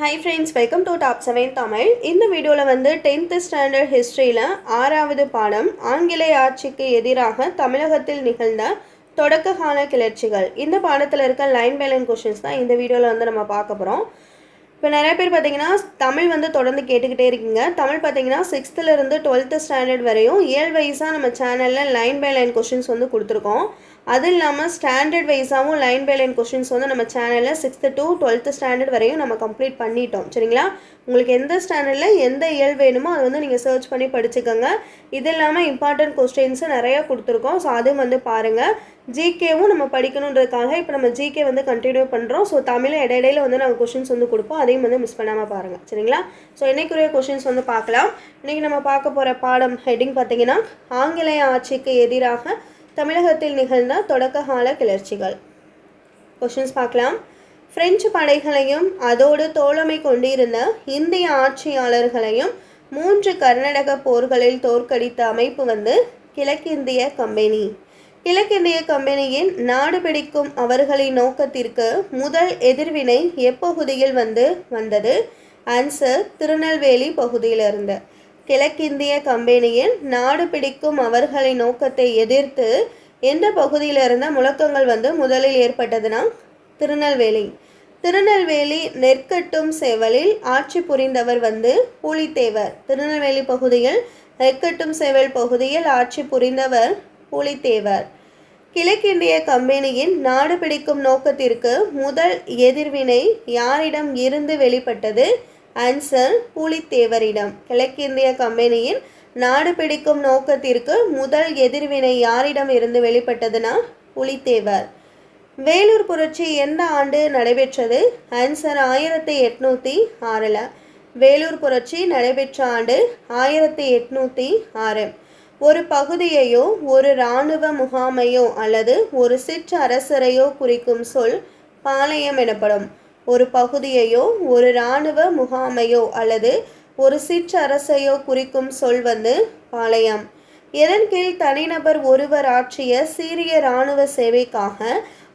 Hi friends welcome to top seven Tamil இந்த வீடியோவில் வந்து டென்த்து ஸ்டாண்டர்ட் ஹிஸ்ட்ரியில் ஆறாவது பாடம் ஆங்கிலேய ஆட்சிக்கு எதிராக தமிழகத்தில் நிகழ்ந்த தொடக்க கால கிளர்ச்சிகள். இந்த பாடத்தில் இருக்க லைன் பை லைன் கொஷின்ஸ் தான் இந்த வீடியோவில் வந்து நம்ம பார்க்க போகிறோம் இப்போ நிறைய பேர் பார்த்தீங்கன்னா தமிழ் வந்து தொடர்ந்து கேட்டுக்கிட்டே இருக்கீங்க. தமிழ் பார்த்தீங்கன்னா சிக்ஸ்த்துலேருந்து டுவெல்த்து ஸ்டாண்டர்ட் வரையும் ஏழு வயசாக நம்ம சேனலில் லைன் பை லைன் கொஷின்ஸ் வந்து கொடுத்துருக்கோம். அதுவும் இல்லாமல் ஸ்டாண்டர்ட் வைஸாகவும் லைன் பை லைன் கொஷின்ஸ் வந்து நம்ம சேனலில் சிக்ஸ்த்து டு டுவெல்த்து ஸ்டாண்டர்ட் வரையும் நம்ம கம்ப்ளீட் பண்ணிட்டோம். சரிங்களா? உங்களுக்கு எந்த ஸ்டாண்டர்டில் எந்த இயல் வேணுமோ அதை வந்து நீங்கள் சர்ச் பண்ணி படிச்சுக்கோங்க. இது இல்லாமல் இம்பார்ட்டன்ட் கொஸ்டின்ஸும் நிறையா கொடுத்துருக்கோம். ஸோ அதுவும் வந்து பாருங்கள் ஜிகேவும் நம்ம படிக்கணுன்றதுக்காக இப்போ நம்ம ஜிகே வந்து கண்டினியூ பண்ணுறோம் ஸோ தமிழ் இடையிடையில் வந்து நாங்கள் கொஷின்ஸ் வந்து கொடுப்போம். அதையும் வந்து மிஸ் பண்ணாமல் பாருங்கள் சரிங்களா? ஸோ என்னைக்குரிய கொஷின்ஸ் வந்து பார்க்கலாம். இன்றைக்கி நம்ம பார்க்க போகிற பாடம் ஹெட்டிங் பார்த்தீங்கன்னா ஆங்கிலேய ஆட்சிக்கு எதிராக தமிழகத்தில் நிகழ்ந்த தொடக்ககால கிளர்ச்சிகள். கொஷின்ஸ் பார்க்கலாம். பிரெஞ்சு படைகளையும் அதோடு தோழமை கொண்டிருந்த இந்திய ஆட்சியாளர்களையும் மூன்று கர்நாடக போர்களில் தோற்கடித்த அமைப்பு வந்து கிழக்கிந்திய கம்பெனி. கிழக்கிந்திய கம்பெனியின் நாடு பிடிக்கும் அவர்களின் நோக்கத்திற்கு முதல் எதிர்வினை எப்பகுதியில் வந்து வந்தது? ஆன்சர் திருநெல்வேலி பகுதியிலிருந்து. கிழக்கிந்திய கம்பெனியில் நாடு பிடிக்கும் அவர்களின் நோக்கத்தை எதிர்த்து எந்த பகுதியிலிருந்து முழக்கங்கள் வந்து முதலில் ஏற்பட்டதுன்னா திருநெல்வேலி. திருநெல்வேலி நெற்கட்டும் சேவலில் ஆட்சி புரிந்தவர் வந்து புலித்தேவர். திருநெல்வேலி பகுதியில் நெற்கட்டும் சேவல் பகுதியில் ஆட்சி புரிந்தவர் புலித்தேவர். கிழக்கிந்திய கம்பெனியின் நாடு பிடிக்கும் நோக்கத்திற்கு முதல் எதிர்வினை யாரிடம் இருந்து வெளிப்பட்டது? ஆன்சர் பூலித்தேவரிடம். கிழக்கிந்திய கம்பெனியின் நாடு பிடிக்கும் நோக்கத்திற்கு முதல் எதிர்வினை யாரிடம் இருந்து வெளிப்பட்டதுன்னா புலித்தேவர். வேலூர் புரட்சி எந்த ஆண்டு நடைபெற்றது? ஆன்சர் ஆயிரத்தி எட்நூற்றி ஆறில். வேலூர் புரட்சி நடைபெற்ற ஆண்டு ஆயிரத்தி எட்நூற்றி ஆறு. ஒரு பகுதியையோ ஒரு இராணுவ முகாமையோ அல்லது ஒரு சிற்றரசரையோ குறிக்கும் சொல் பாளையம் எனப்படும். ஒரு பகுதியையோ ஒரு இராணுவ முகாமையோ அல்லது ஒரு சிற்றரசையோ குறிக்கும் சொல் வந்து பாளையம். இதன் கீழ் தனிநபர் ஒருவர் ஆற்றிய சீரிய இராணுவ சேவைக்காக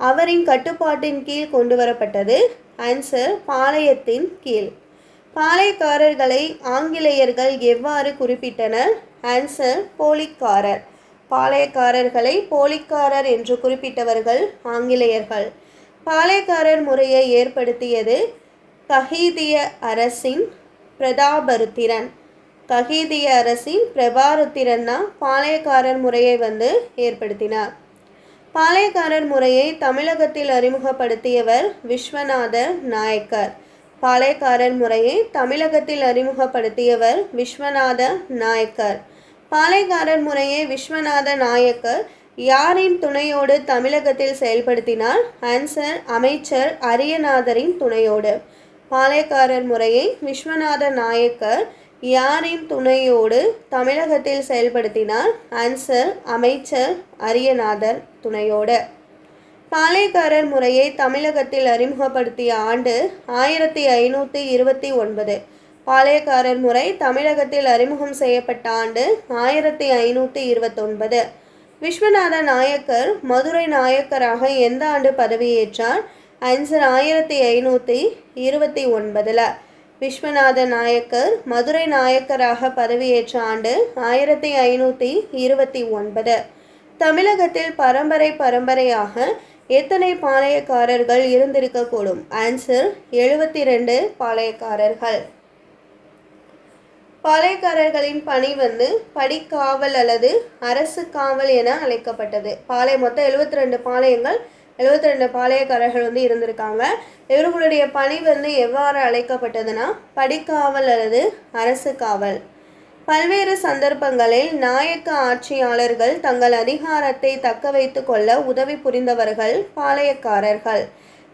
அவரின் கட்டுப்பாட்டின் கீழ் கொண்டு வரப்பட்டது. ஆன்சர் பாளையத்தின் கீழ். பாளையக்காரர்களை ஆங்கிலேயர்கள் எவ்வாறு குறிப்பிட்டனர்? ஆன்சர் போலிக்காரர். பாளையக்காரர்களை போலிக்காரர் என்று குறிப்பிட்டவர்கள் ஆங்கிலேயர்கள். பாளையக்காரர் முறையை ஏற்படுத்தியது கஹீதிய அரசின் பிரதாபருத்திரன். கஹீதிய அரசின் பிரபாருத்திரன் பாளையக்காரர் முறையை வந்து ஏற்படுத்தினார். பாளையக்காரர் முறையை தமிழகத்தில் அறிமுகப்படுத்தியவர் விஸ்வநாத நாயக்கர். பாளையக்காரர் முறையை தமிழகத்தில் அறிமுகப்படுத்தியவர் விஸ்வநாத நாயக்கர். பாளையக்காரர் முறையை விஸ்வநாத நாயக்கர் யாரின் துணையோடு தமிழகத்தில் செயல்படுத்தினார்? ஆன்சர் அமைச்சர் அரியநாதரின் துணையோடு. பாளையக்காரர் முறையை விஸ்வநாத நாயக்கர் யாரின் துணையோடு தமிழகத்தில் செயல்படுத்தினார்? ஆன்சர் அமைச்சர் அரியநாதர் துணையோடு. பாளையக்காரர் முறையை தமிழகத்தில் அறிமுகப்படுத்திய ஆண்டு ஆயிரத்தி ஐநூற்றி இருபத்தி ஒன்பது. பாளையக்காரர் முறை தமிழகத்தில் அறிமுகம் செய்யப்பட்ட ஆண்டு ஆயிரத்தி ஐநூற்றி இருபத்தொன்பது. விஸ்வநாத நாயக்கர் மதுரை நாயக்கராக எந்த ஆண்டு பதவியேற்றார்? ஆன்சர் ஆயிரத்தி ஐநூற்றி இருபத்தி ஒன்பதில். விஸ்வநாத நாயக்கர் மதுரை நாயக்கராக பதவியேற்ற ஆண்டு ஆயிரத்தி ஐநூற்றி இருபத்தி ஒன்பது. தமிழகத்தில் பரம்பரை பரம்பரையாக எத்தனை பாளையக்காரர்கள் இருந்திருக்கக்கூடும்? ஆன்சர் எழுபத்தி ரெண்டு பாளையக்காரர்கள். பாளையக்காரர்களின் பணி வந்து படிக்காவல் அல்லது அரசு காவல் என அழைக்கப்பட்டது. பாளையம் மொத்தம் எழுபத்தி ரெண்டு பாளையங்கள் எழுபத்தி ரெண்டு பாளையக்காரர்கள் வந்து இருந்திருக்காங்க. இவர்களுடைய பணி வந்து எவ்வாறு அழைக்கப்பட்டதுன்னா படிக்காவல் அல்லது அரசு காவல். பல்வேறு சந்தர்ப்பங்களில் நாயக்க ஆட்சியாளர்கள் தங்கள் அதிகாரத்தை தக்க வைத்து கொள்ள உதவி புரிந்தவர்கள் பாளையக்காரர்கள்.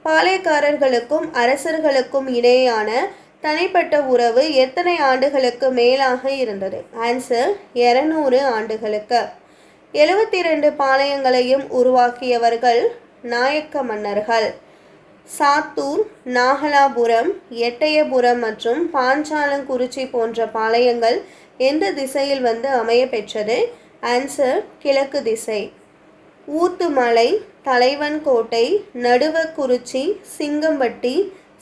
பாளையக்காரர்களுக்கும் அரசர்களுக்கும் இடையேயான தனிப்பட்ட உறவு எத்தனை ஆண்டுகளுக்கு மேலாக இருந்தது? ஆன்சர் இருநூறு ஆண்டுகளுக்கு. எழுபத்தி ரெண்டு பாளையங்களையும் உருவாக்கியவர்கள் நாயக்க மன்னர்கள். சாத்தூர் நாகலாபுரம் எட்டயபுரம் மற்றும் பாஞ்சாலங்குறிச்சி போன்ற பாளையங்கள் எந்த திசையில் வந்து அமைய பெற்றது? ஆன்சர் கிழக்கு திசை. ஊத்துமலை தலைவன்கோட்டை நடுவக்குறிச்சி சிங்கம்பட்டி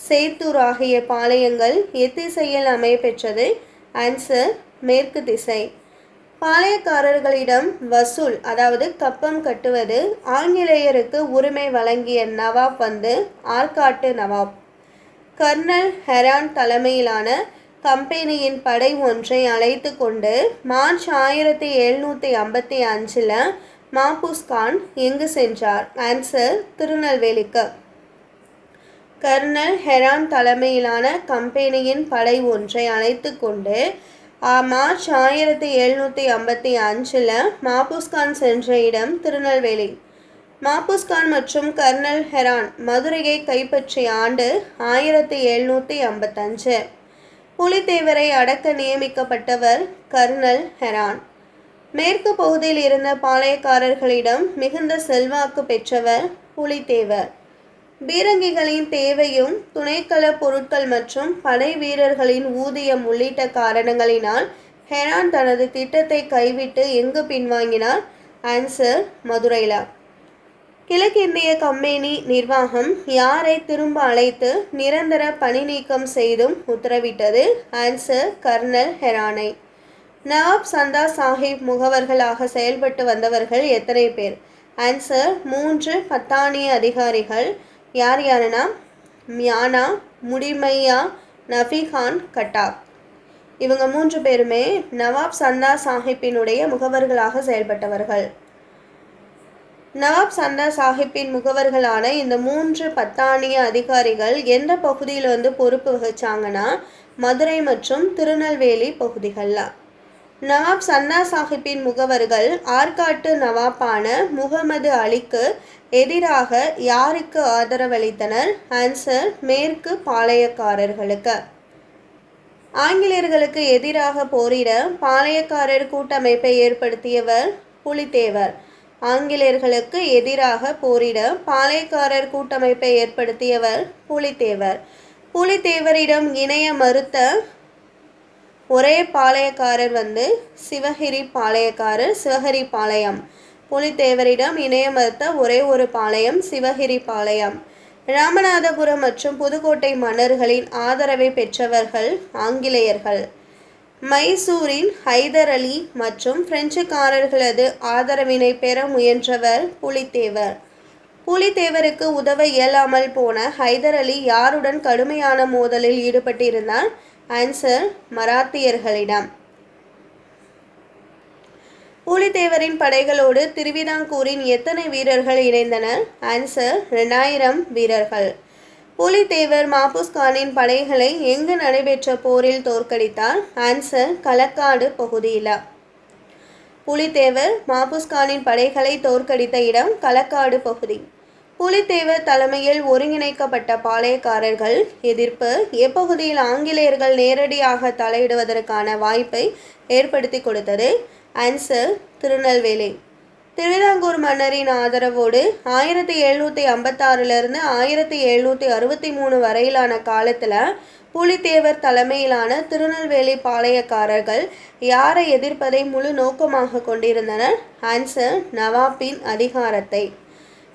சேத்தூர் ஆகிய பாளையங்கள் எத்திசையில் அமையப்பெற்றது. ஆன்சர் மேற்கு திசை. பாளையக்காரர்களிடம் வசூல் அதாவது கப்பம் கட்டுவது ஆங்கிலேயருக்கு உரிமை வழங்கிய நவாப் வந்து ஆற்காட்டு நவாப். கர்னல் ஹெரான் தலைமையிலான கம்பெனியின் படை ஒன்றை அழைத்து கொண்டு மார்ச் ஆயிரத்தி எழுநூற்றி ஐம்பத்தி அஞ்சில் மாபூஸ் கான் எங்கு சென்றார். ஆன்சர் திருநெல்வேலிக்கு. கர்னல் ஹெரான் தலைமையிலான கம்பெனியின் படை ஒன்றை அழைத்து கொண்டு மார்ச் ஆயிரத்தி எழுநூற்றி ஐம்பத்தி அஞ்சில் மாபூஸ்கான் சென்ற இடம் திருநெல்வேலி. மாபுஸ்கான் மற்றும் கர்னல் ஹெரான் மதுரையை கைப்பற்றிய ஆண்டு ஆயிரத்தி எழுநூற்றி ஐம்பத்தஞ்சு. புலித்தேவரை அடக்க நியமிக்கப்பட்டவர் கர்னல் ஹெரான். மேற்கு பகுதியில் இருந்த பாளையக்காரர்களிடம் மிகுந்த செல்வாக்கு பெற்றவர் புலித்தேவர். பீரங்கிகளின் தேவையும் துணைக்கள பொருட்கள் மற்றும் படை வீரர்களின் ஊதியம் உள்ளிட்ட காரணங்களினால் ஹெரான் தனது திட்டத்தை கைவிட்டு எங்கு பின்வாங்கினார்? ஆன்சர் மதுரைலா. கிழக்கிந்திய கம்பெனி நிர்வாகம் யாரை திரும்ப அழைத்து நிரந்தர பணி நீக்கம் செய்தும் உத்தரவிட்டது? Answer kernel ஹெரானை. நவாப் சந்தா சாஹிப் முகவர்களாக செயல்பட்டு வந்தவர்கள் எத்தனை பேர்? ஆன்சர் மூன்று பத்தானிய அதிகாரிகள். யார் யாருன்னா மியானா முடிமையா நஃபிகான் கட்டாப். இவங்க மூன்று பேருமே நவாப் சந்தா சாஹிப்பினுடைய முகவர்களாக செயல்பட்டவர்கள். நவாப் சந்தா சாஹிப்பின் முகவர்களான இந்த மூன்று பத்தானிய அதிகாரிகள் எந்த பகுதியில் வந்து பொறுப்பு வகிச்சாங்கன்னா மதுரை மற்றும் திருநெல்வேலி பகுதிகளில். நவாப் சன்னா சாஹிப்பின் முகவர்கள் ஆற்காட்டு நவாப்பான முகமது அலிக்கு எதிராக யாருக்கு ஆதரவளித்தனர்? ஆன்சர் மேற்கு பாளையக்காரர்களுக்கு. ஆங்கிலேயர்களுக்கு எதிராக போரிட பாளையக்காரர் கூட்டமைப்பை ஏற்படுத்தியவர் புலித்தேவர். ஆங்கிலேயர்களுக்கு எதிராக போரிட பாளையக்காரர் கூட்டமைப்பை ஏற்படுத்தியவர் புலித்தேவர். புலித்தேவரிடம் இணைய மறுத்த ஒரே பாளையக்காரர் வந்து சிவகிரி பாளையக்காரர் சிவகிரி பாளையம். புலித்தேவரிடம் இணைய மறுத்த ஒரே ஒரு பாளையம் சிவகிரி பாளையம். ராமநாதபுரம் மற்றும் புதுக்கோட்டை மன்னர்களின் ஆதரவை பெற்றவர்கள் ஆங்கிலேயர்கள். மைசூரின் ஹைதர் அலி மற்றும் பிரெஞ்சுக்காரர்களது ஆதரவினை பெற முயன்றவர் புலித்தேவர். புலித்தேவருக்கு உதவ இயலாமல் போன ஹைதர் அலி யாருடன் கடுமையான மோதலில் ஈடுபட்டிருந்தார்? ஆன்சர் மராத்தியர்களிடம். பூலித்தேவரின் படைகளோடு திருவிதாங்கூரின் எத்தனை வீரர்கள் இணைந்தனர்? ஆன்சர் ரெண்டாயிரம் வீரர்கள். புலித்தேவர் மாபுஸ்கானின் படைகளை எங்கு நடைபெற்ற போரில் தோற்கடித்தார்? ஆன்சர் களக்காடு பகுதியில். புலித்தேவர் மாபுஸ்கானின் படைகளை தோற்கடித்த இடம் களக்காடு பகுதி. புலித்தேவர் தலைமையில் ஒருங்கிணைக்கப்பட்ட பாளையக்காரர்கள் எதிர்ப்பு எப்பகுதியில் ஆங்கிலேயர்கள் நேரடியாக தலையிடுவதற்கான வாய்ப்பை ஏற்படுத்தி கொடுத்தது ஆன்சர் திருநெல்வேலி. திருவிதாங்கூர் மன்னரின் ஆதரவோடு ஆயிரத்தி எழுநூற்றி ஐம்பத்தாறுலேருந்து ஆயிரத்தி எழுநூற்றி அறுபத்தி மூணு வரையிலான காலத்தில் புலித்தேவர் தலைமையிலான திருநெல்வேலி பாளையக்காரர்கள் யாரை எதிர்ப்பதை முழு நோக்கமாக கொண்டிருந்தனர்? ஆன்சர் நவாப்பின் அதிகாரத்தை.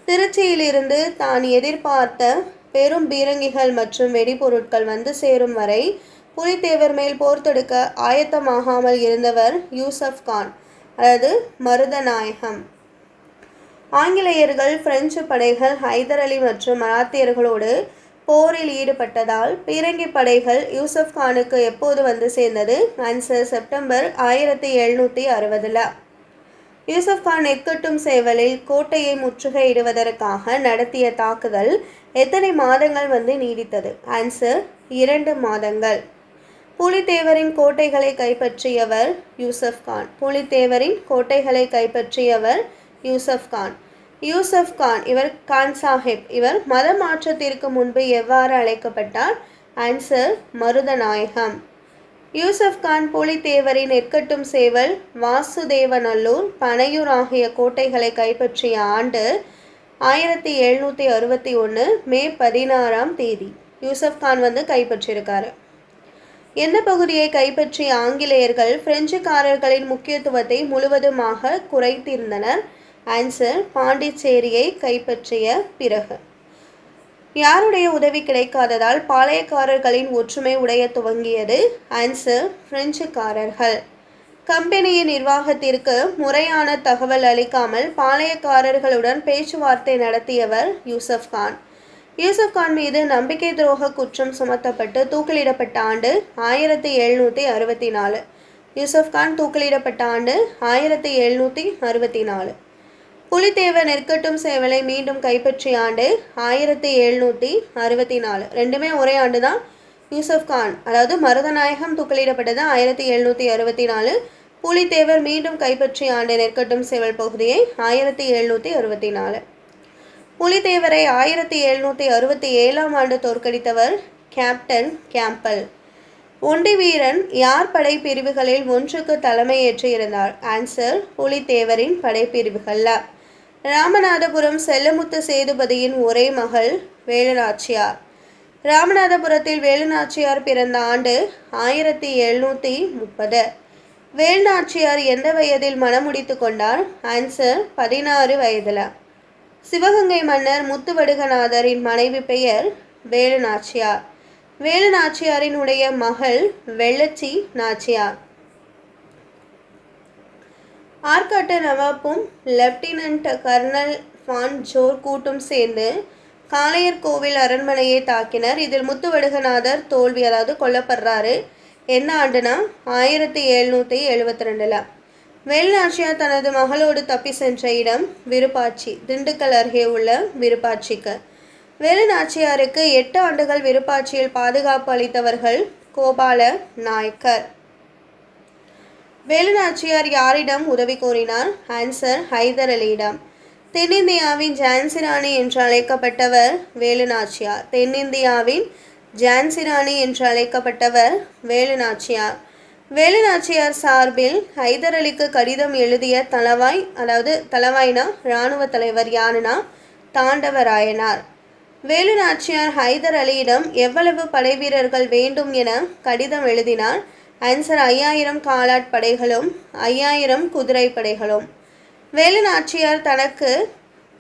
திருச்சியிலிருந்து தான் எதிர்பார்த்த பெரும் பீரங்கிகள் மற்றும் வெடிபொருட்கள் வந்து சேரும் வரை புலித்தேவர் மேல் போர் தொடுக்க ஆயத்தமாகாமல் இருந்தவர் யூசப் கான் அதாவது மருதநாயகம். ஆங்கிலேயர்கள் பிரெஞ்சு படைகள் ஹைதர் அலி மற்றும் மராத்தியர்களோடு போரில் ஈடுபட்டதால் பீரங்கி படைகள் யூசப் கானுக்கு எப்போது வந்து சேர்ந்தது? ஆன்சர் செப்டம்பர் ஆயிரத்தி எழுநூற்றி அறுபதில். யூசப் கான் எக்கட்டும் சேவலில் கோட்டையை முற்றுகையிடுவதற்காக நடத்திய தாக்குதல் எத்தனை மாதங்கள் வந்து நீடித்தது? ஆன்சர் இரண்டு மாதங்கள். புலித்தேவரின் கோட்டைகளை கைப்பற்றியவர் யூசப் கான் புலித்தேவரின் கோட்டைகளை கைப்பற்றியவர் யூசப் கான் யூசப் கான் இவர் கான் சாஹிப். இவர் மத மாற்றத்திற்கு முன்பு எவ்வாறு அழைக்கப்பட்டார்? ஆன்சர் மருதநாயகம். யூசப் கான் புலித்தேவரின் நெற்கட்டும் சேவல் வாசுதேவநல்லூர் பனையூர் ஆகிய கோட்டைகளை கைப்பற்றிய ஆண்டு ஆயிரத்தி எழுநூற்றி அறுபத்தி ஒன்று மே பதினாறாம் தேதி யூசப் கான் வந்து கைப்பற்றியிருக்காரு எந்த பகுதியை கைப்பற்றிய ஆங்கிலேயர்கள் பிரெஞ்சுக்காரர்களின் முக்கியத்துவத்தை முழுவதுமாக குறைத்திருந்தனர். ஆன்சர் பாண்டிச்சேரியை கைப்பற்றிய பிறகு. யாருடைய உதவி கிடைக்காததால் பாளையக்காரர்களின் ஒற்றுமை உடைய துவங்கியது? ஆன்சர் பிரெஞ்சுக்காரர்கள். கம்பெனியின் நிர்வாகத்திற்கு முறையான தகவல் அளிக்காமல் பாளையக்காரர்களுடன் பேச்சுவார்த்தை நடத்தியவர் யூசப் கான். யூசப் கான் மீது நம்பிக்கை துரோக குற்றம் சுமத்தப்பட்டு தூக்கிலிடப்பட்ட ஆண்டு ஆயிரத்தி எழுநூற்றி அறுபத்தி நாலு. யூசப் கான் தூக்கிலிடப்பட்ட ஆண்டு ஆயிரத்தி எழுநூற்றி அறுபத்தி நாலு. புலித்தேவன் நெற்கட்டும் சேவலை மீண்டும் கைப்பற்றிய ஆண்டு ஆயிரத்தி எழுநூற்றி அறுபத்தி நாலு. ரெண்டுமே ஒரே ஆண்டு தான் யூசப் கான் அதாவது மருதநாயகம் துக்களிடப்பட்டது ஆயிரத்தி எழுநூற்றி அறுபத்தி நாலு. புலித்தேவர் மீண்டும் கைப்பற்றிய ஆண்டு நெற்கட்டும் சேவல் பகுதியை ஆயிரத்தி எழுநூற்றி அறுபத்தி நாலு. புலித்தேவரை ஆயிரத்தி எழுநூற்றி அறுபத்தி ஏழாம் ஆண்டு தோற்கடித்தவர் கேப்டன் கேம்பல். ஒண்டி வீரன் யார் படைப்பிரிவுகளில் ஒன்றுக்கு தலைமையேற்று இருந்தார் ஆன்சர் புலித்தேவரின் படைப்பிரிவுகள்ல. ராமநாதபுரம் செல்லமுத்து சேதுபதியின் ஒரே மகள் வேலுநாச்சியார். ராமநாதபுரத்தில் வேலுநாச்சியார் பிறந்த ஆண்டு ஆயிரத்தி எழுநூற்றி முப்பது. வேலுநாச்சியார் எந்த வயதில் மனமுடித்து கொண்டார்? ஆன்சர் பதினாறு வயதில். சிவகங்கை மன்னர் முத்துவடுகநாதரின் மனைவி பெயர் வேலுநாச்சியார். வேலுநாச்சியாரினுடைய மகள் வெள்ளச்சி நாச்சியார். ஆற்காட்டு நவாப்பும் லெப்டினன்ட் கர்னல் ஃபான் ஜோர் கூட்டும் சேர்ந்து காளையர் கோவில் அரண்மனையை தாக்கினர். இதில் முத்துவடுகநாதர் தோல்வி அதாவது கொல்லப்படுறாரு. என்ன ஆண்டுனா? ஆயிரத்தி எழுநூற்றி எழுபத்தி ரெண்டில் வேலுநாச்சியார் தனது மகளோடு தப்பி சென்ற இடம் விருப்பாட்சி திண்டுக்கல் அருகே உள்ள விருப்பாட்சிக்கு வேலுநாச்சியாருக்கு எட்டு ஆண்டுகள் விருப்பாட்சியில் பாதுகாப்பு அளித்தவர்கள் கோபால நாயக்கர். வேலுநாச்சியார் யாரிடம் உதவி கோரினார்? ஆன்சர் ஹைதர் அலியிடம். தென்னிந்தியாவின் ஜான்சிராணி என்று அழைக்கப்பட்டவர் வேலுநாச்சியார். தென்னிந்தியாவின் ஜான்சிராணி என்று அழைக்கப்பட்டவர் வேலுநாச்சியார். வேலுநாச்சியார் சார்பில் ஹைதர் அலிக்கு கடிதம் எழுதிய தலவாய் அதாவது தலவாய்னா இராணுவ தலைவர் யாருன்னா? தாண்டவராயனார். வேலுநாச்சியார் ஹைதர் அலியிடம் எவ்வளவு படைவீரர்கள் வேண்டும் என கடிதம் எழுதினார்? ஆன்சர் ஐயாயிரம் காலாட் படைகளும் ஐயாயிரம் குதிரை படைகளும். வேலுநாச்சியார் தனக்கு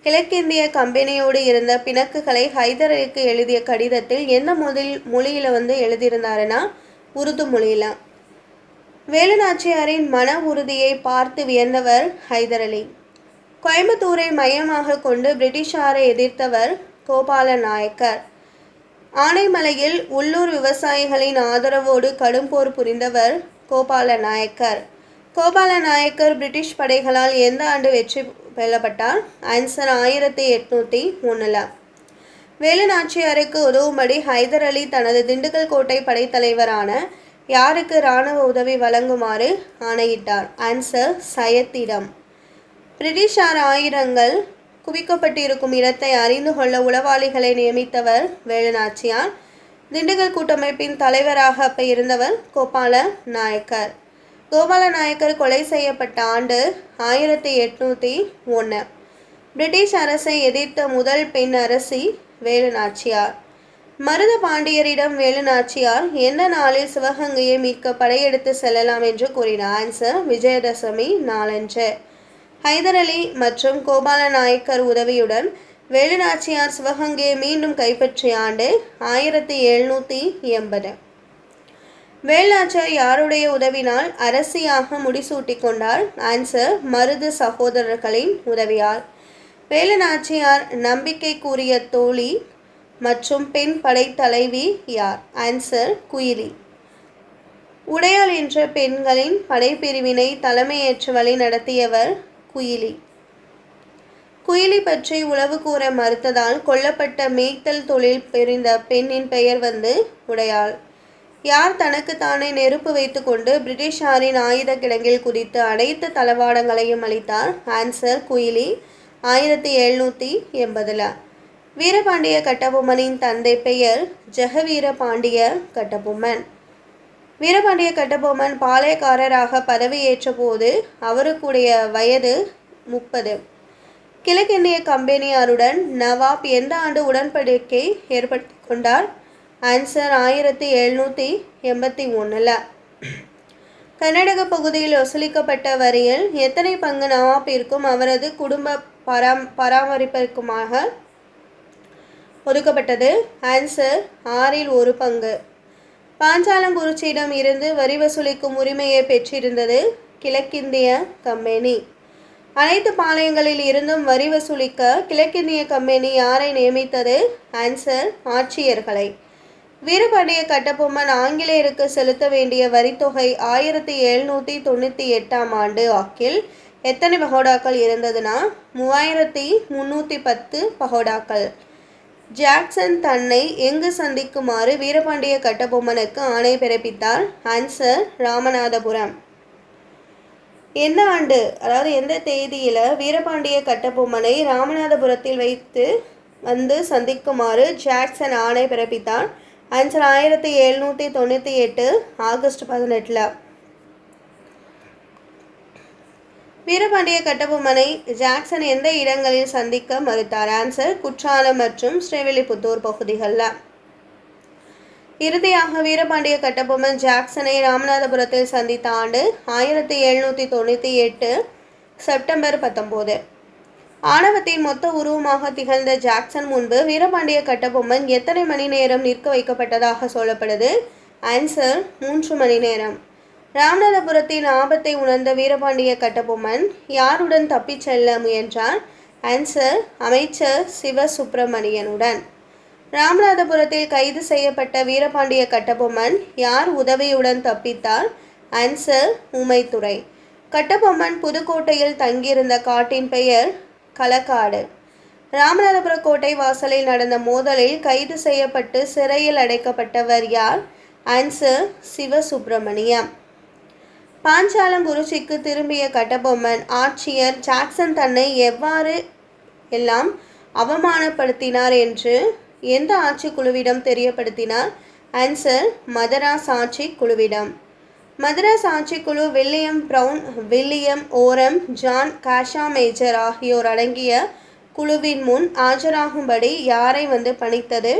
கிழக்கிந்திய கம்பெனியோடு இருந்த பிணக்குகளை ஹைதர் அலிக்கு எழுதிய கடிதத்தில் எந்த முதல் மொழியில் வந்து எழுதியிருந்தாருன்னா உருது மொழியில். வேலுநாச்சியாரின் மன உறுதியை பார்த்து வியந்தவர் ஹைதர் அலி. கோயம்புத்தூரை மையமாக கொண்டு பிரிட்டிஷாரை எதிர்த்தவர் கோபால நாயக்கர் ஆனைமலையில் உள்ளூர் விவசாயிகளின் ஆதரவோடு கடும் போர் புரிந்தவர் கோபால நாயக்கர் கோபால நாயக்கர் பிரிட்டிஷ் படைகளால் எந்த ஆண்டு வெற்றி வெல்லப்பட்டார் ஆன்சர் ஆயிரத்தி எட்நூற்றி ஒன்றில் வேலுநாச்சியாருக்கு உதவும்படி ஹைதர் அலி தனது திண்டுக்கல் கோட்டை படைத்தலைவரான யாருக்கு இராணுவ உதவி வழங்குமாறு ஆணையிட்டார்? ஆன்சர் சயத்திடம். பிரிட்டிஷார் ஆயிரங்கள் குவிக்கப்பட்டிருக்கும் இடத்தை அறிந்து கொள்ள உளவாளிகளை நியமித்தவர் வேலுநாச்சியார். திண்டுக்கல் கூட்டமைப்பின் தலைவராக அப்ப இருந்தவர் கோபால நாயக்கர். கோபால நாயக்கர் கொலை செய்யப்பட்ட ஆண்டு ஆயிரத்தி எட்நூற்றி ஒன்று பிரிட்டிஷ் அரசை எதிர்த்த முதல் பெண் அரசி வேலுநாச்சியார். மருத பாண்டியரிடம் வேலுநாச்சியார் எந்த நாளில் சிவகங்கையை மீட்க படையெடுத்து செல்லலாம்? என்று கூறினார். ஆன்சர் விஜயதசமி நாளன்று. ஹைதர் அலி மற்றும் கோபால நாயக்கர் உதவியுடன் வேலுநாச்சியார் சிவகங்கையை மீண்டும் கைப்பற்றிய ஆண்டு ஆயிரத்தி எழுநூற்றி எண்பது. வேலுநாச்சியார் யாருடைய உதவினால் அரசியாக முடிசூட்டி கொண்டார்? ஆன்சர் மருது சகோதரர்களின் உதவியால். வேலுநாச்சியார் நம்பிக்கை கூறிய தோழி மற்றும் பெண் படைத்தலைவி யார்? ஆன்சர் குயிலி. உடையாள் என்ற பெண்களின் படைப்பிரிவினை தலைமையேற்று வழி நடத்தியவர் குயிலி. குயிலி பற்றி உளவு கூற மறுத்ததால் கொல்லப்பட்ட மேய்த்தல் தொழில் பிரிந்த பெண்ணின் பெயர் வந்து உடையாள். யார் தனக்கு தானே நெருப்பு வைத்துக்கொண்டு பிரிட்டிஷாரின் ஆயுத கிடங்கில் குதித்து அனைத்து தளவாடங்களையும் அளித்தார் ஆன்சர் குயிலி ஆயிரத்தி எழுநூற்றி எண்பதில். வீரபாண்டிய கட்டபொம்மனின் தந்தை பெயர் ஜெகவீர பாண்டிய கட்டபொம்மன். வீரபாண்டிய கட்டபொம்மன் பாளையக்காரராக பதவியேற்ற போது அவருக்குடைய வயது முப்பது. கிழக்கிந்திய கம்பெனியாருடன் நவாப் எந்த ஆண்டு உடன்படிக்கை ஏற்படுத்தி கொண்டார்? ஆன்சர் ஆயிரத்தி எழுநூற்றி எண்பத்தி ஒன்றில் கர்நாடக பகுதியில் வசூலிக்கப்பட்ட வரியில் எத்தனை பங்கு நவாப்பிற்கும் அவரது குடும்ப பராம் பராமரிப்பிற்குமாக ஒதுக்கப்பட்டது? ஆன்சர் ஆறில் ஒரு பங்கு. பாஞ்சாலங்குறிச்சியிடம் இருந்து வரி வசூலிக்கும் உரிமையை பெற்றிருந்தது கிழக்கிந்திய கம்பெனி. அனைத்து பாளையங்களில் இருந்தும் வரி வசூலிக்க கிழக்கிந்திய கம்பெனி யாரை நியமித்தது? ஆன்சர் ஆட்சியர்களை. வீரபாண்டிய கட்டபொம்மன் ஆங்கிலேயருக்கு செலுத்த வேண்டிய வரித்தொகை ஆயிரத்தி எழுநூற்றி தொண்ணூற்றி எட்டாம் ஆண்டு வாக்கில் எத்தனை பகோடாக்கள் இருந்ததுன்னா? மூவாயிரத்தி முந்நூற்றி பத்து பகோடாக்கள். ஜாக்சன் தன்னை எங்கு சந்திக்குமாறு வீரபாண்டிய கட்டபொம்மனுக்கு ஆணை பிறப்பித்தார்? ஆன்சர் ராமநாதபுரம். எந்த ஆண்டு? அதாவது எந்த தேதியில் வீரபாண்டிய கட்டபொம்மனை ராமநாதபுரத்தில் வைத்து வந்து சந்திக்குமாறு ஜாக்சன் ஆணை பிறப்பித்தார்? ஆன்சர் ஆயிரத்தி எழுநூற்றி தொண்ணூற்றி எட்டு ஆகஸ்ட் பதினெட்டில். வீரபாண்டிய கட்டபொம்மனை ஜாக்சன் எந்த இடங்களில் சந்திக்க மறுத்தார்? ஆன்சர் குற்றாலம் மற்றும் ஸ்ரீவில்லிபுத்தூர் பகுதிகளில். இறுதியாக வீரபாண்டிய கட்டபொம்மன் ஜாக்சனை ராமநாதபுரத்தில் சந்தித்த ஆண்டு ஆயிரத்தி எழுநூற்றி தொண்ணூற்றி எட்டு செப்டம்பர் பத்தொம்போது ஆணவத்தின் மொத்த உருவமாக திகழ்ந்த ஜாக்சன் முன்பு வீரபாண்டிய கட்டபொம்மன் எத்தனை மணி நேரம் நிற்க வைக்கப்பட்டதாக சொல்லப்படுது? ஆன்சர் மூன்று மணி நேரம். ராமநாதபுரத்தின் ஆபத்தை உணர்ந்த வீரபாண்டிய கட்டபொம்மன் யாருடன் தப்பிச் செல்ல முயன்றார்? ஆன்சர் அமைச்சர் சிவசுப்பிரமணியனுடன். ராமநாதபுரத்தில் கைது செய்யப்பட்ட வீரபாண்டிய கட்டபொம்மன் யார் உதவியுடன் தப்பித்தார்? ஆன்சர் உமைத்துறை. கட்டபொம்மன் புதுக்கோட்டையில் தங்கியிருந்த காட்டின் பெயர் களக்காடு ராமநாதபுர கோட்டை வாசலில் நடந்த மோதலில் கைது செய்யப்பட்டு சிறையில் அடைக்கப்பட்டவர் யார்? ஆன்சர் சிவசுப்பிரமணியம். பாஞ்சாலங்குறிச்சிக்கு திரும்பிய கட்டபொம்மன் ஆட்சியர் ஜாக்சன் தன்னை எவ்வாறு எல்லாம் அவமானப்படுத்தினார் என்று எந்த ஆட்சி குழுவிடம் தெரியப்படுத்தினார்? ஆன்சர் மதராஸ் ஆட்சி குழுவிடம். Madras ஆட்சிக்குழு William Brown William Oram John காஷா major ஆகியோர் அடங்கிய குழுவின் முன் ஆஜராகும்படி யாரை வந்து பணித்தது?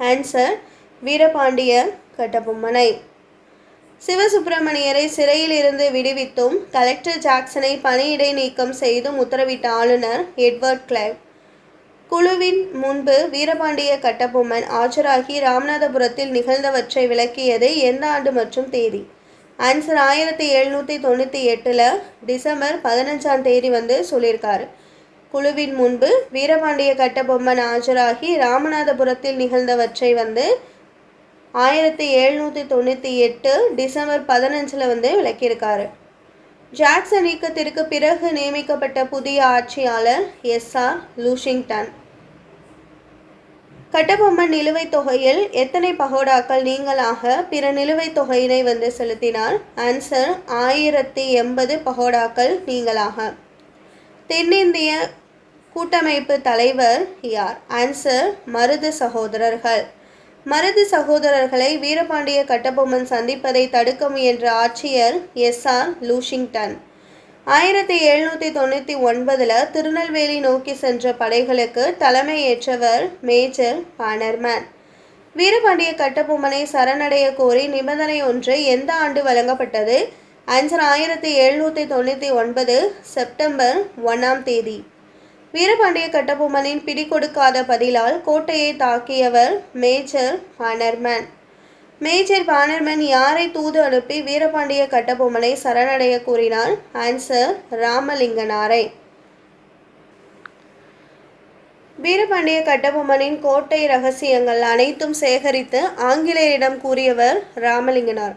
ஆன்சர் வீரபாண்டிய கட்டபொம்மனை. சிவசுப்பிரமணியரை சிறையில் இருந்து விடுவித்தும் கலெக்டர் ஜாக்சனை பணியிடை நீக்கம் செய்தும் உத்தரவிட்ட ஆளுநர் எட்வர்ட் கிளைவ். குழுவின் முன்பு வீரபாண்டிய கட்டபொம்மன் ஆஜராகி ராமநாதபுரத்தில் நிகழ்ந்தவற்றை விளக்கியது எந்த ஆண்டு மற்றும் தேதி? ஆன்சர் ஆயிரத்தி எழுநூற்றி தொண்ணூற்றி எட்டில் டிசம்பர் பதினஞ்சாம் தேதி வந்து சொல்லியிருக்காரு. குழுவின் முன்பு வீரபாண்டிய கட்டபொம்மன் ஆஜராகி ராமநாதபுரத்தில் நிகழ்ந்தவற்றை வந்து ஆயிரத்தி எழுநூற்றி தொண்ணூற்றி எட்டு டிசம்பர் பதினஞ்சில் வந்து விளக்கியிருக்காரு. ஜாக்சன் நீக்கத்திற்கு பிறகு நியமிக்கப்பட்ட புதிய ஆட்சியாளர் எஸ் ஆர் லூஷிங்டன். கட்டபொம்மன் நிலுவைத் தொகையில் எத்தனை பகோடாக்கள் நீங்களாக பிற நிலுவைத் தொகையினை வந்து செலுத்தினார்? ஆன்சர் ஆயிரத்தி எண்பது பகோடாக்கள் நீங்களாக தென்னிந்திய கூட்டமைப்பு தலைவர் யார்? ஆன்சர் மருது சகோதரர்கள். மருது சகோதரர்களை வீரபாண்டிய கட்டபொம்மன் சந்திப்பதை தடுக்க முயன்ற ஆட்சியர் எஸ் ஆர் லூஷிங்டன். ஆயிரத்தி எழுநூற்றி தொண்ணூற்றி ஒன்பதில் திருநெல்வேலி நோக்கி சென்ற படைகளுக்கு தலைமை ஏற்றவர் மேஜர் பானர்மேன் வீரபாண்டிய கட்டபொம்மனை சரணடைய கோரி நிபந்தனை ஒன்று எந்த ஆண்டு வழங்கப்பட்டது? ஆன்சர் ஆயிரத்தி எழுநூற்றி தொண்ணூற்றி ஒன்பது செப்டம்பர் ஒன்றாம் தேதி. வீரபாண்டிய கட்டபொம்மனின் பிடிகொடுக்காத பதிலால் கோட்டையை தாக்கியவர் மேஜர் பானர்மன் மேஜர் பானர்மன் யாரை தூது அனுப்பி வீரபாண்டிய கட்டபொம்மனை சரணடைய கூறினார் ஆன்சர் ராமலிங்கனாரை. வீரபாண்டிய கட்டபொம்மனின் கோட்டை ரகசியங்கள் அனைத்தும் சேகரித்து ஆங்கிலேயரிடம் கூறியவர் ராமலிங்கனார்.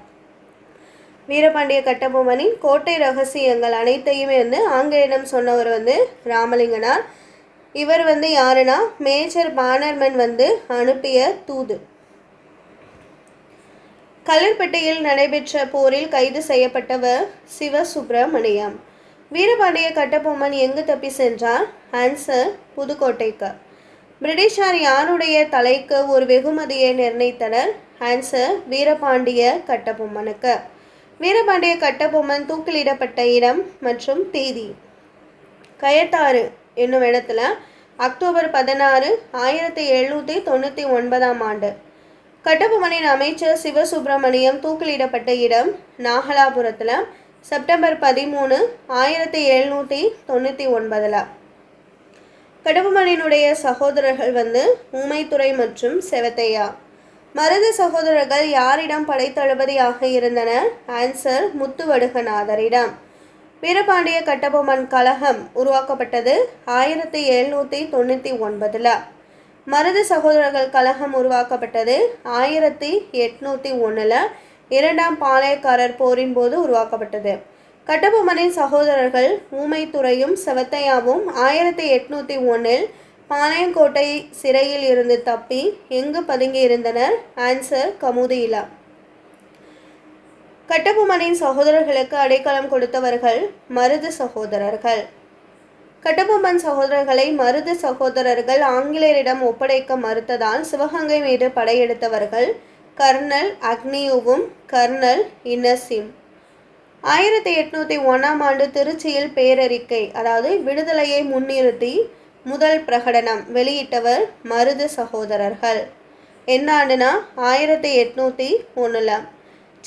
வீரபாண்டிய கட்டபொம்மனின் கோட்டை ரகசியங்கள் அனைத்தையுமே வந்து ஆங்கிலேயரிடம் சொன்னவர் வந்து ராமலிங்கனார். இவர் வந்து யாருன்னா? மேஜர் பானர்மன் வந்து அனுப்பிய தூது. கல்லூர்பேட்டையில் நடைபெற்ற போரில் கைது செய்யப்பட்டவர் சிவசுப்பிரமணியம். வீரபாண்டிய கட்டபொம்மன் எங்கு தப்பி சென்றார்? ஆன்சர் புதுக்கோட்டைக்கு. பிரிட்டிஷார் யாருடைய தலைக்கு ஒரு வெகுமதியை நிர்ணயித்தனர்? ஆன்சர் வீரபாண்டிய கட்டபொம்மனுக்கு. வீரபாண்டிய கட்டபொம்மன் தூக்கிலிடப்பட்ட இடம் மற்றும் தேதி. கயத்தாறு என்னும் இடத்துல அக்டோபர் பதினாறு ஆயிரத்தி எழுநூற்றி தொண்ணூற்றி ஒன்பதாம் ஆண்டு. கட்டபொம்மனின் அமைச்சர் சிவசுப்பிரமணியம் தூக்கிலிடப்பட்ட இடம் நாகலாபுரத்தில் செப்டம்பர் பதிமூணு ஆயிரத்தி எழுநூற்றி தொண்ணூற்றி ஒன்பதில். கடவுமணியினுடைய சகோதரர்கள் வந்து ஊமைத்துறை மற்றும் செவத்தையா. மருத சகோதரர்கள் யாரிடம் படைத்தளபதியாக இருந்தனர் ஆன்சர் முத்துவடுகநாதரிடம். வீரபாண்டிய கட்டபொம்மன் கழகம் உருவாக்கப்பட்டது ஆயிரத்தி எழுநூற்றி தொண்ணூற்றி ஒன்பதில். மருது சகோதரர்கள் கழகம் உருவாக்கப்பட்டது ஆயிரத்தி எட்நூற்றி ஒன்றில் இரண்டாம் பாளையக்காரர் போரின் போது உருவாக்கப்பட்டது. கட்டபொம்மனின் சகோதரர்கள் ஊமைத்துறையும் செவத்தையாவும் ஆயிரத்தி எட்நூற்றி ஒன்றில் பாளையங்கோட்டை சிறையில் இருந்து தப்பி எங்கு பதுங்கி இருந்தனர்? ஆன்சர் கமுதியிலா கட்டபொம்மனின் சகோதரர்களுக்கு அடைக்கலம் கொடுத்தவர்கள் மருது சகோதரர்கள். கட்டபொம்மன் சகோதரர்களை மருது சகோதரர்கள் ஆங்கிலேயரிடம் ஒப்படைக்க மறுத்ததால் சிவகங்கை மீது படையெடுத்தவர்கள் கர்னல் அக்னியுவும் கர்னல் இன்னசிம். ஆயிரத்தி எட்நூற்றி ஒன்றாம் ஆண்டு திருச்சியில் பேரறிக்கை அதாவது விடுதலையை முன்னிறுத்தி முதல் பிரகடனம் வெளியிட்டவர் மருது சகோதரர்கள். என்ன ஆண்டுனா ஆயிரத்தி எட்நூற்றி ஒன்றில்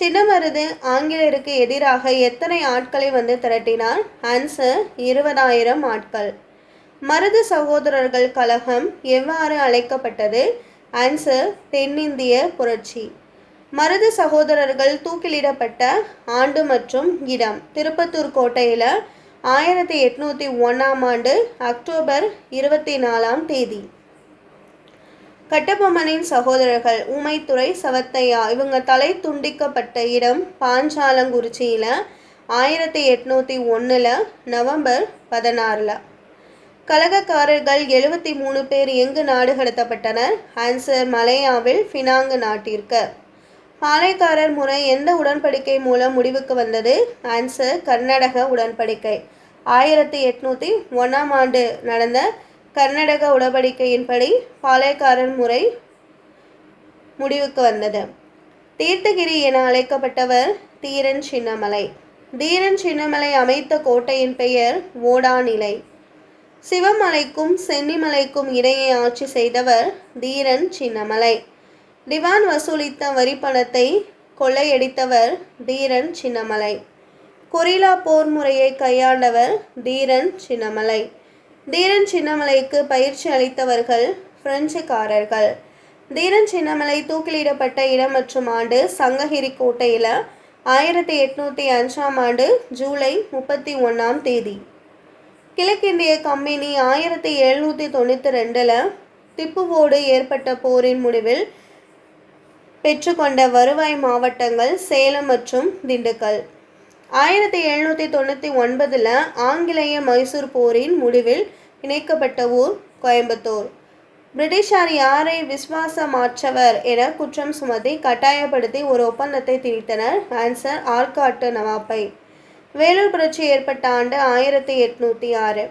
சின்னமருது ஆங்கிலேயருக்கு எதிராக எத்தனை ஆட்களை வந்து திரட்டினார்? ஆன்சர் இருபதாயிரம் ஆட்கள். மருது சகோதரர்கள் கழகம் எவ்வாறு அழைக்கப்பட்டது? ஆன்சர் தென்னிந்திய புரட்சி. மருது சகோதரர்கள் தூக்கிலிடப்பட்ட ஆண்டு மற்றும் இடம். திருப்பத்தூர் கோட்டையில் ஆயிரத்தி எட்நூற்றி ஒன்றாம் ஆண்டு அக்டோபர் இருபத்தி நாலாம் தேதி. கட்டபொம்மனின் சகோதரர்கள் உமைத்துறை சவத்தையா இவங்க தலை துண்டிக்கப்பட்ட இடம் பாஞ்சாலங்குறிச்சியில் ஆயிரத்தி எட்நூற்றி ஒன்றில் நவம்பர் பதினாறில். கலகக்காரர்கள் எழுபத்தி மூணு பேர் எங்கு நாடு கடத்தப்பட்டனர்? ஆன்சர் மலையாவில் ஃபினாங்கு நாட்டிற்கு. பாளையக்காரர் முறை எந்த உடன்படிக்கை மூலம் முடிவுக்கு வந்தது? ஆன்சர் கர்நாடக உடன்படிக்கை. ஆயிரத்தி எட்நூற்றி ஒன்றாம் ஆண்டு நடந்த கர்நாடக உடன்படிக்கையின்படி பாளையக்காரர் முறை முடிவுக்கு வந்தது. தீர்த்தகிரி என அழைக்கப்பட்டவர் தீரன் சின்னமலை. தீரன் சின்னமலை அமைத்த கோட்டையின் பெயர் ஓடாநிலை. சிவமலைக்கும் சென்னிமலைக்கும் இடையே ஆட்சி செய்தவர் தீரன் சின்னமலை. திவான் வசூலித்த வரிப்பணத்தை கொள்ளையடித்தவர் தீரன் சின்னமலை. கொரில்லா போர் முறையை கையாண்டவர் தீரன் சின்னமலை. தீரன் சின்னமலைக்கு பயிற்சி அளித்தவர்கள் பிரெஞ்சுக்காரர்கள். தீரன் சின்னமலை தூக்கிலிடப்பட்ட இடம் மற்றும் ஆண்டு சங்ககிரி கோட்டையில் ஆயிரத்தி எட்நூற்றி அஞ்சாம் ஆண்டு ஜூலை முப்பத்தி ஒன்றாம் தேதி. கிழக்கிந்திய கம்பெனி ஆயிரத்தி எழுநூற்றி தொண்ணூற்றி ரெண்டில் திப்புவோடு ஏற்பட்ட போரின் முடிவில் பெற்றுக்கொண்ட வருவாய் மாவட்டங்கள் சேலம் மற்றும் திண்டுக்கல். ஆயிரத்தி எழுநூற்றி தொண்ணூற்றி ஒன்பதில் ஆங்கிலேய மைசூர் போரின் முடிவில் இணைக்கப்பட்ட ஊர் கோயம்புத்தூர். பிரிட்டிஷார் யாரை விசுவாசமாற்றவர் என குற்றம் சுமத்தி கட்டாயப்படுத்தி ஒரு ஒப்பந்தத்தை திணித்தனர் ஆன்சர் ஆற்காட்டு நவாப்பை. வேலூர் புரட்சி ஏற்பட்ட ஆண்டு ஆயிரத்தி எட்நூற்றி ஆறு.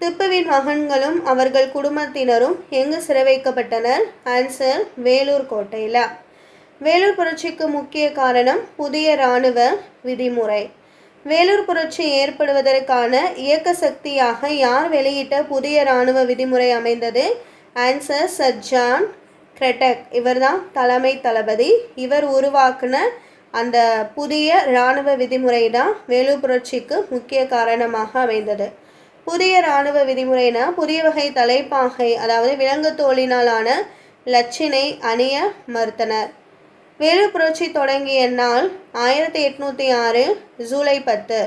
திப்புவின் மகன்களும் அவர்கள் குடும்பத்தினரும் எங்கு சிறை வைக்கப்பட்டனர் ஆன்சர் வேலூர் கோட்டையில். வேலூர் புரட்சிக்கு முக்கிய காரணம் புதிய இராணுவ விதிமுறை. வேலூர் புரட்சி ஏற்படுவதற்கான இயக்க சக்தியாக யார் வெளியிட்ட புதிய இராணுவ விதிமுறை அமைந்தது? ஆன்சர் சர் ஜான் கிரெட்டக் இவர்தான் தலைமை தளபதி. இவர் உருவாக்குன அந்த புதிய இராணுவ விதிமுறை தான் வேலூர் புரட்சிக்கு முக்கிய காரணமாக அமைந்தது. புதிய இராணுவ விதிமுறைனா புதிய வகை தலைப்பாகை அதாவது விலங்கு தோலினாலான லட்சினை அணிய மறுத்தனர். வேலூர் புரட்சி தொடங்கிய நாள் ஆயிரத்தி எட்நூற்றி ஆறு ஜூலை பத்து.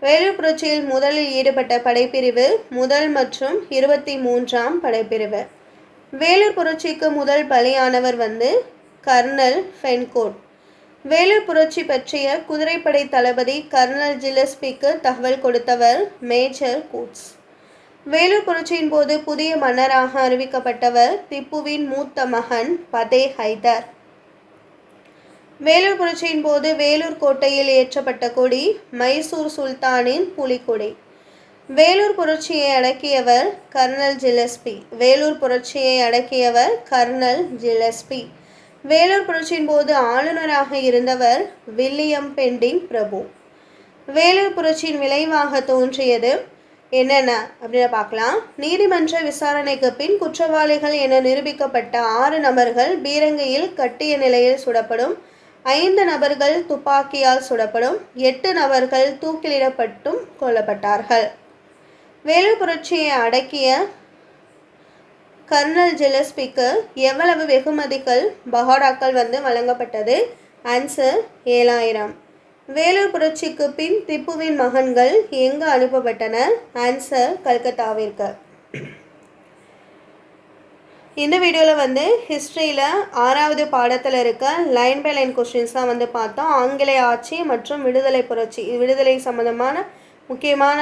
வேலூர் புரட்சியில் முதலில் ஈடுபட்ட படைப்பிரிவு முதல் மற்றும் இருபத்தி மூன்றாம் படைப்பிரிவு. வேலூர் புரட்சிக்கு முதல் பலியானவர் வந்து கர்னல் ஃபென்கோட். வேலூர் புரட்சி பற்றிய குதிரைப்படை தளபதி கர்னல் ஜிலஸ்பிக்கு தகவல் கொடுத்தவர் மேஜர் கூட்ஸ். வேலூர் புரட்சியின் போது புதிய மன்னராக அறிவிக்கப்பட்டவர் திப்புவின் மூத்த மகன் பதே ஹைதர். வேலூர் புரட்சியின் போது வேலூர் கோட்டையில் ஏற்றப்பட்ட கொடி மைசூர் சுல்தானின் புலிக்கொடி. வேலூர் புரட்சியை அடக்கியவர் கர்னல் ஜிலஸ்பி. வேலூர் புரட்சியை அடக்கியவர் கர்னல் ஜிலஸ்பி. வேலூர் புரட்சியின் போது ஆளுநராக இருந்தவர் வில்லியம் பெண்டிங் பிரபு. வேலூர் புரட்சியின் விளைவாக தோன்றியது என்னென்ன? அப்படின்னு பார்க்கலாம். நீதிமன்ற விசாரணைக்கு பின் குற்றவாளிகள் என நிரூபிக்கப்பட்ட ஆறு நபர்கள் பீரங்கியில் கட்டிய நிலையில் சுடப்படும் ஐந்து நபர்கள் துப்பாக்கியால் சுடப்படும் எட்டு நபர்கள் தூக்கிலிடப்பட்டும் கொல்லப்பட்டார்கள். வேலூர் புரட்சியை அடக்கிய கர்னல் ஜெலஸ்பிக்கு எவ்வளவு வெகுமதிகள் பகோடாக்கள் வந்து வழங்கப்பட்டது? ஆன்சர் ஏழாயிரம். வேலூர் புரட்சிக்கு பின் திப்புவின் மகன்கள் எங்கு அனுப்பப்பட்டனர்? ஆன்சர் கல்கத்தாவிற்கு. இந்த வீடியோவில் வந்து ஹிஸ்ட்ரியில் ஆறாவது பாடத்தில் இருக்க லைன் பை லைன் கொஸ்டின்ஸ் தான் வந்து பார்த்தோம். ஆங்கிலேய ஆட்சி மற்றும் விடுதலை புரட்சி விடுதலை சம்மந்தமான முக்கியமான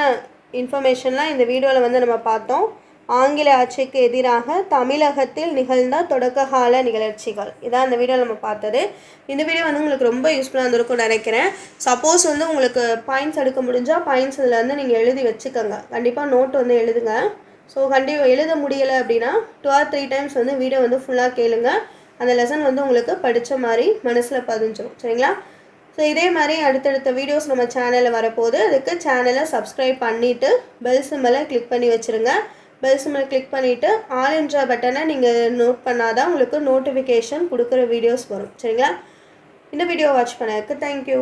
இன்ஃபர்மேஷன்லாம் இந்த வீடியோவில் வந்து நம்ம பார்த்தோம். ஆங்கில ஆட்சிக்கு எதிராக தமிழகத்தில் நிகழ்ந்த தொடக்ககால நிகழ்ச்சிகள். இதான் இந்த வீடியோவில் நம்ம பார்த்தது. இந்த வீடியோ வந்து உங்களுக்கு ரொம்ப யூஸ்ஃபுல்லாக இருந்திருக்கும்னு நினைக்கிறேன். சப்போஸ் வந்து உங்களுக்கு பாயிண்ட்ஸ் எடுக்க முடிஞ்சால் பாயிண்ட்ஸ் இதில் வந்து நீங்கள் எழுதி வச்சுக்கோங்க. கண்டிப்பாக நோட் வந்து எழுதுங்க. ஸோ கண்டிப்பாக எழுத முடியலை அப்படின்னா டூ ஆர் த்ரீ டைம்ஸ் வந்து வீடியோ வந்து ஃபுல்லாக கேளுங்க. அந்த லெசன் வந்து உங்களுக்கு படித்த மாதிரி மனசில் பதிஞ்சிடும் சரிங்களா? ஸோ இதே மாதிரி அடுத்தடுத்த வீடியோஸ் நம்ம சேனலில் வரப்போகுது. அதுக்கு சேனலை சப்ஸ்கிரைப் பண்ணிவிட்டு பெல் சிம்மலை கிளிக் பண்ணி வச்சுருங்க. பெல் சிம்மலை கிளிக் பண்ணிவிட்டு ஆல் என்ற பட்டனை நீங்கள் நோட் பண்ணாதான் உங்களுக்கு நோட்டிஃபிகேஷன் கொடுக்குற வீடியோஸ் வரும். சரிங்களா? இந்த வீடியோ வாட்ச் பண்ணதுக்கு தேங்க்யூ